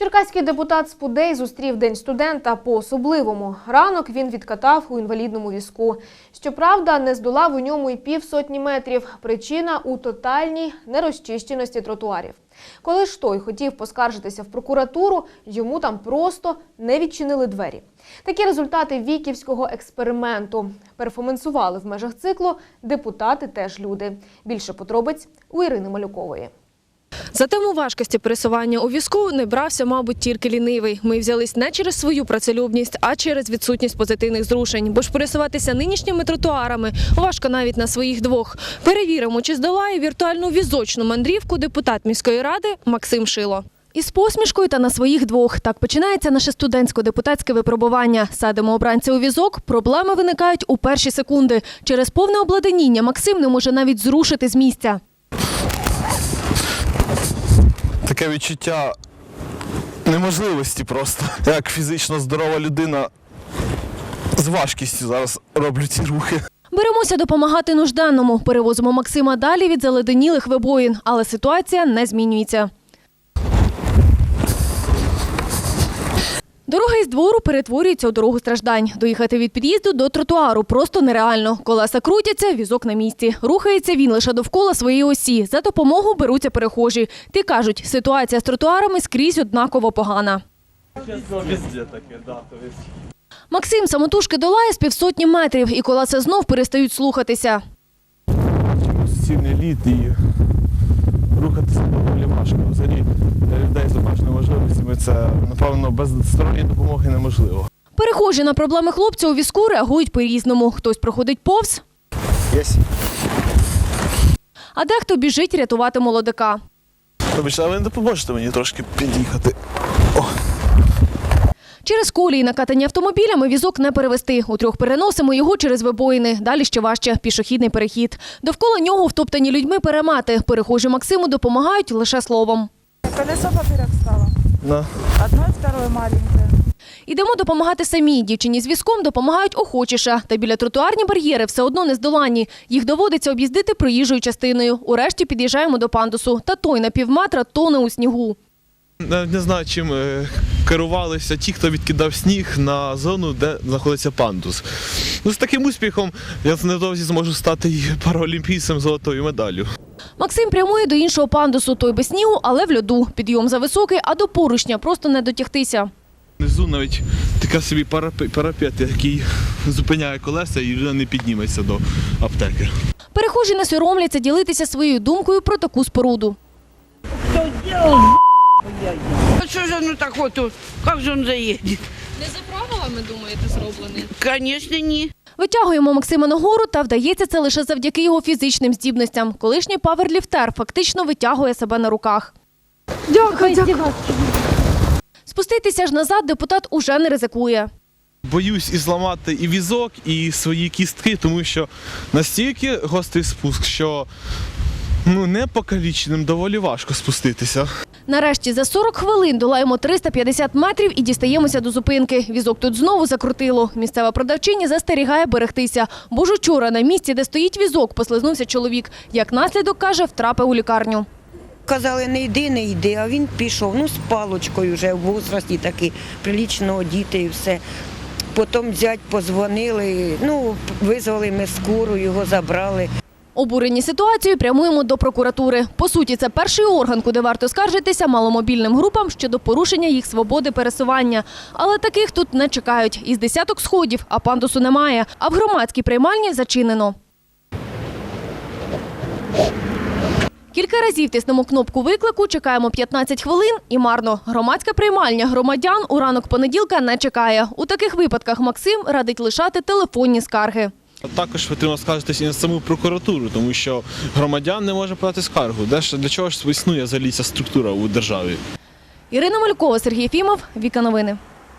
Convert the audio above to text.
Черкаський депутат Спудей зустрів День студента по-особливому. Ранок він відкатав у інвалідному візку. Щоправда, не здолав у ньому і півсотні метрів. Причина у тотальній нерозчищеності тротуарів. Коли ж той хотів поскаржитися в прокуратуру, йому там просто не відчинили двері. Такі результати віківського експерименту. Перформансували в межах циклу депутати теж люди. Більше подробиць у Ірини Малюкової. За тему важкості пересування у візку не брався, мабуть, тільки лінивий. Ми взялись не через свою працелюбність, а через відсутність позитивних зрушень. Бо ж пересуватися нинішніми тротуарами важко навіть на своїх двох. Перевіримо, чи здолає віртуальну візочну мандрівку депутат міської ради Максим Шило. Із посмішкою та на своїх двох. Так починається наше студентсько-депутатське випробування. Садимо обранця у візок. Проблеми виникають у перші секунди. Через повне обладнання Максим не може навіть зрушити з місця. Таке відчуття неможливості просто. Як фізично здорова людина з важкістю зараз роблю ці рухи. Беремося допомагати нужденному. Перевозимо Максима далі від заледенілих вибоїн, але ситуація не змінюється. Дорога із двору перетворюється у дорогу страждань. Доїхати від під'їзду до тротуару просто нереально. Колеса крутяться, візок на місці. Рухається він лише довкола своєї осі. За допомогу беруться перехожі. Ті кажуть, ситуація з тротуарами скрізь однаково погана. Максим самотужки долає з півсотні метрів, і колеса знов перестають слухатися. Сильний лід і рухатися доволі важко. Взагалі для людей можливостями це, напевно, без сторонньої допомоги неможливо. Перехожі на проблеми хлопця у візку реагують по-різному. Хтось проходить повз, Єсь. а дехто біжить рятувати молодика. Вибачте, а ви не допоможете мені трошки під'їхати? О, Через колії накатані автомобілями візок не перевести. У трьох переносимо його через вибоїни. Далі ще важче – пішохідний перехід. Довкола нього втоптані людьми перемати. Перехожі Максиму допомагають лише словом. Колесо поперек стало. На. Одно и второе маленькое. Ідемо допомагати самій. Дівчині з візком допомагають охочіше. Та біля тротуарні бар'єри все одно не здолані. Їх доводиться об'їздити проїжджою частиною. Урешті під'їжджаємо до пандусу. Та той на півметра тоне у снігу. Навіть не знаю, чим е, керувалися ті, хто відкидав сніг на зону, де знаходиться пандус. Ну, з таким успіхом я невдовзі зможу стати і параолімпійцем золотою медаллю. Максим прямує до іншого пандусу. Той без снігу, але в льоду. Підйом зависокий, а до поручня просто не дотягтися. Внизу навіть така собі парапет, який зупиняє колеса і людина не підніметься до аптеки. Перехожі не соромляться ділитися своєю думкою про таку споруду. Хто А що ж воно так от, як же він заїде? Не за правилами, думаєте, зроблений? Звісно, ні. Витягуємо Максима нагору, та вдається це лише завдяки його фізичним здібностям. Колишній паверліфтер фактично витягує себе на руках. Дякую, дякую. Спуститися ж назад депутат уже не ризикує. Боюсь і зламати і візок, і свої кістки, тому що настільки гострий спуск, що ну, не покаліченим доволі важко спуститися. Нарешті за 40 хвилин долаємо 350 метрів і дістаємося до зупинки. Візок тут знову закрутило. Місцева продавчиня застерігає берегтися. Бо ж учора на місці, де стоїть візок, послизнувся чоловік. Як наслідок, каже, втрапив у лікарню. Казали, не йди, не йди, а він пішов, ну, з палочкою вже в возрасті такий, прилічно одіти і все. Потім зять позвонили, ну, визвали ми скору, його забрали. Обурені ситуацією прямуємо до прокуратури. По суті, це перший орган, куди варто скаржитися маломобільним групам щодо порушення їх свободи пересування. Але таких тут не чекають. Із десяток сходів, а пандусу немає. А в громадській приймальні зачинено. Кілька разів тиснемо кнопку виклику, чекаємо 15 хвилин і марно. Громадська приймальня громадян у ранок понеділка не чекає. У таких випадках Максим радить лишати телефонні скарги. Також потрібно скаржитися і на саму прокуратуру, тому що громадян не може подати скаргу. Де ж для чого ж існує взагалі ця структура у державі? Ірина Малькова, Сергій Фімов, Віка Новини.